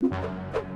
you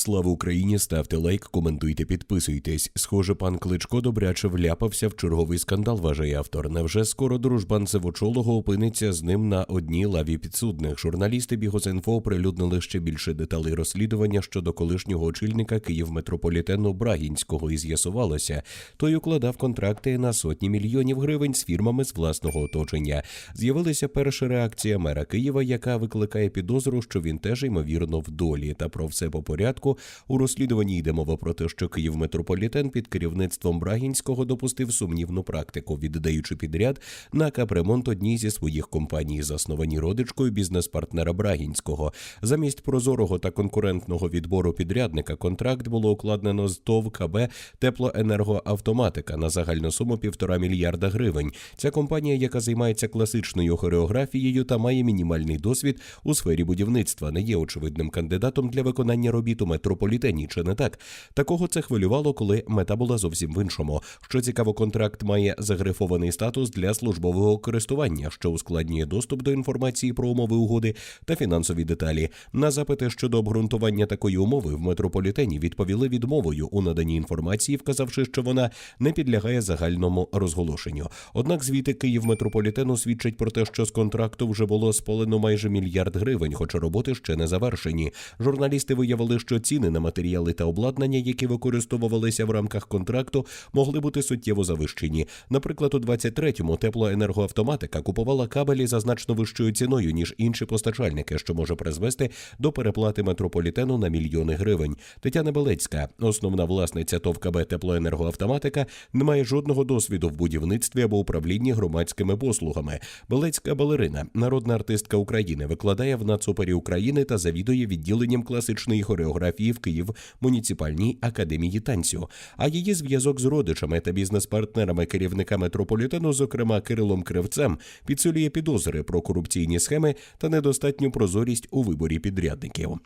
Слава Україні! Ставте лайк, коментуйте, підписуйтесь. Схоже, пан Кличко добряче вляпався в черговий скандал, вважає автор. Невже скоро дружбан Сивочолого опиниться з ним на одній лаві підсудних? Журналісти Бігозінфо оприлюднили ще більше деталей розслідування щодо колишнього очільника Київметрополітену Брагінського, і з'ясувалося, той укладав контракти на сотні мільйонів гривень з фірмами з власного оточення. З'явилася перша реакція мера Києва, яка викликає підозру, що він теж ймовірно в долі. Та про все по порядку у розслідуванні йде мова про те, що Київметрополітен під керівництвом Брагінського допустив сумнівну практику, віддаючи підряд на капремонт одній зі своїх компаній, засновані родичкою бізнес-партнера Брагінського. Замість прозорого та конкурентного відбору підрядника контракт було укладено з ТОВ КБ Теплоенергоавтоматика на загальну суму півтора мільярда гривень. Ця компанія, яка займається класичною хореографією та має мінімальний досвід у сфері будівництва, не є очевидним кандидатом для виконання робіт у метрополітені. Чи не так? Такого це хвилювало, коли мета була зовсім в іншому. Що цікаво, контракт має загрифований статус для службового користування, що ускладнює доступ до інформації про умови угоди та фінансові деталі. На запити щодо обґрунтування такої умови в метрополітені відповіли відмовою у наданні інформації, вказавши, що вона не підлягає загальному розголошенню. Однак звіти Київметрополітену свідчать про те, що з контракту вже було спалено майже мільярд гривень, хоча роботи ще не завершені. Журналісти виявили, що ціни на матеріали та обладнання, які використовувалися в рамках контракту, могли бути суттєво завищені. Наприклад, у 23-му теплоенергоавтоматика купувала кабелі за значно вищою ціною ніж інші постачальники, що може призвести до переплати метрополітену на мільйони гривень. Тетяна Белецька, основна власниця ТОВ КБ теплоенергоавтоматика, не має жодного досвіду в будівництві або управлінні громадськими послугами. Белецька балерина, народна артистка України, викладає в Нацопері України та завідує відділенням класичної хореографії в Київ муніципальній академії танцю. А її зв'язок з родичами та бізнес-партнерами керівника метрополітену, зокрема Кирилом Кривцем, підсилює підозри про корупційні схеми та недостатню прозорість у виборі підрядників.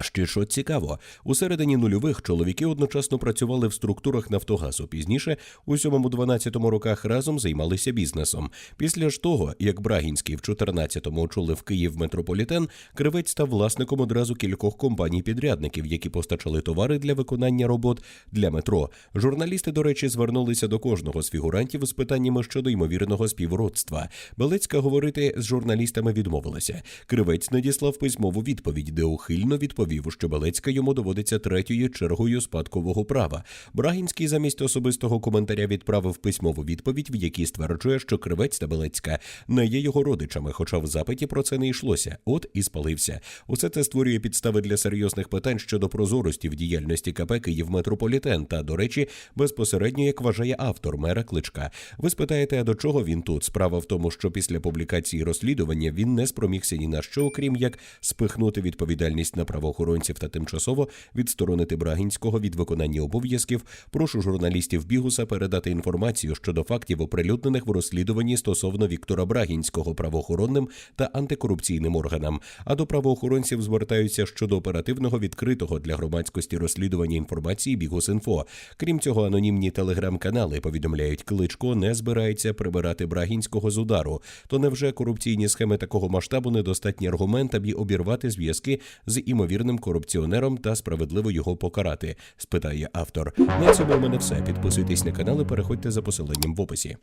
Ще що цікаво, у середині нульових чоловіки одночасно працювали в структурах Нафтогазу. Пізніше, у 7-12 роках разом займалися бізнесом. Після ж того, як Брагінський в 14-му очолив Київ метрополітен, кривець став власником одразу кількох компаній-підрядників, які постачали товари для виконання робот для метро. Журналісти, до речі, звернулися до кожного з фігурантів з питаннями щодо ймовірного співродства. Белецька говорити з журналістами відмовилася. Кривець надіслав письмову відповідь, де ухильно відповів, що Белецька йому доводиться третьою чергою спадкового права. Брагінський замість особистого коментаря відправив письмову відповідь, в якій стверджує, що Кривець та Белецька не є його родичами, хоча в запиті про це не йшлося. От і спалився. Усе це створює підстави для серйозних питань щодо прозорості в діяльності КП Київметрополітен. Та, до речі, безпосередньо як вважає автор мера Кличка. Ви спитаєте, а до чого він тут? Справа в тому, що після публікації розслідування він не спромігся ні на що, окрім як спихнути відповідальність на правоохоронців та тимчасово відсторонити Брагінського від виконання обов'язків. Прошу журналістів Бігуса передати інформацію щодо фактів, оприлюднених в розслідуванні стосовно Віктора Брагінського правоохоронним та антикорупційним органам. А до правоохоронців звертаються щодо оперативного відкритого для громадськості розслідування інформації Бігус.Інфо. Крім цього, анонімні телеграм-канали повідомляють, кличко не збирається прибирати Брагінського з удару. То невже корупційні схеми такого масштабу недостатній аргумент, аби обірвати зв'язки з імовірним корупціонером та справедливо його покарати? спитає автор. На цьому в мене все. Підписуйтесь на канал і переходьте за посиланням в описі.